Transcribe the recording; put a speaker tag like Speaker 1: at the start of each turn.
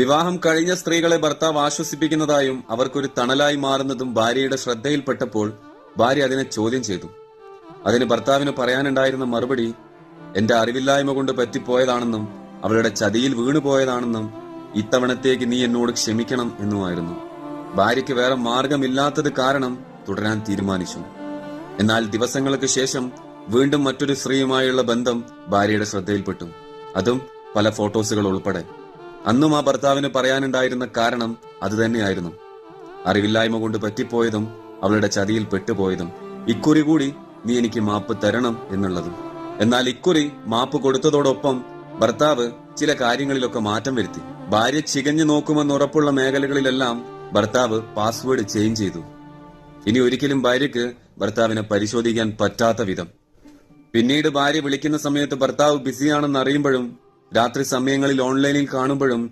Speaker 1: വിവാഹം കഴിഞ്ഞ സ്ത്രീകളെ ഭർത്താവ് ആശ്വസിപ്പിക്കുന്നതായും അവർക്കൊരു തണലായി മാറുന്നതും ഭാര്യയുടെ ശ്രദ്ധയിൽപ്പെട്ടപ്പോൾ ഭാര്യ അതിനെ ചോദ്യം ചെയ്തു. അതിന് ഭർത്താവിന് പറയാനുണ്ടായിരുന്ന മറുപടി എന്റെ അറിവില്ലായ്മ കൊണ്ട് പറ്റിപ്പോയതാണെന്നും അവളുടെ ചതിയിൽ വീണുപോയതാണെന്നും ഇത്തവണത്തേക്ക് നീ എന്നോട് ക്ഷമിക്കണം എന്നുമായിരുന്നു. ഭാര്യയ്ക്ക് വേറെ മാർഗമില്ലാത്തത് കാരണം തുടരാൻ തീരുമാനിച്ചു. എന്നാൽ ദിവസങ്ങൾക്ക് ശേഷം വീണ്ടും മറ്റൊരു സ്ത്രീയുമായുള്ള ബന്ധം ഭാര്യയുടെ ശ്രദ്ധയിൽപ്പെട്ടു. അതും പല ഫോട്ടോസുകൾ ഉൾപ്പെടെ. അന്നും ആ ഭർത്താവിന് പറയാനുണ്ടായിരുന്ന കാരണം അതുതന്നെയായിരുന്നു. അറിവില്ലായ്മ കൊണ്ട് പറ്റിപ്പോയതും അവളുടെ ചതിയിൽ പെട്ടുപോയതും. ഇക്കുറി കൂടി നീ എനിക്ക് മാപ്പ് തരണം എന്നുള്ളതും. എന്നാൽ ഇക്കുറി മാപ്പ് കൊടുത്തതോടൊപ്പം ഭർത്താവ് ചില കാര്യങ്ങളിലൊക്കെ മാറ്റം വരുത്തി. ഭാര്യ ചികഞ്ഞു നോക്കുമെന്ന് ഉറപ്പുള്ള മേഖലകളിലെല്ലാം ഭർത്താവ് പാസ്വേഡ് ചേഞ്ച് ചെയ്തു. ഇനി ഒരിക്കലും ഭാര്യക്ക് ഭർത്താവിനെ പരിശോധിക്കാൻ പറ്റാത്ത വിധം. പിന്നീട് ഭാര്യ വിളിക്കുന്ന സമയത്ത് ഭർത്താവ് ബിസിയാണെന്ന് അറിയുമ്പോഴും രാത്രി സമയങ്ങളിൽ ഓൺലൈനിൽ കാണുമ്പോഴും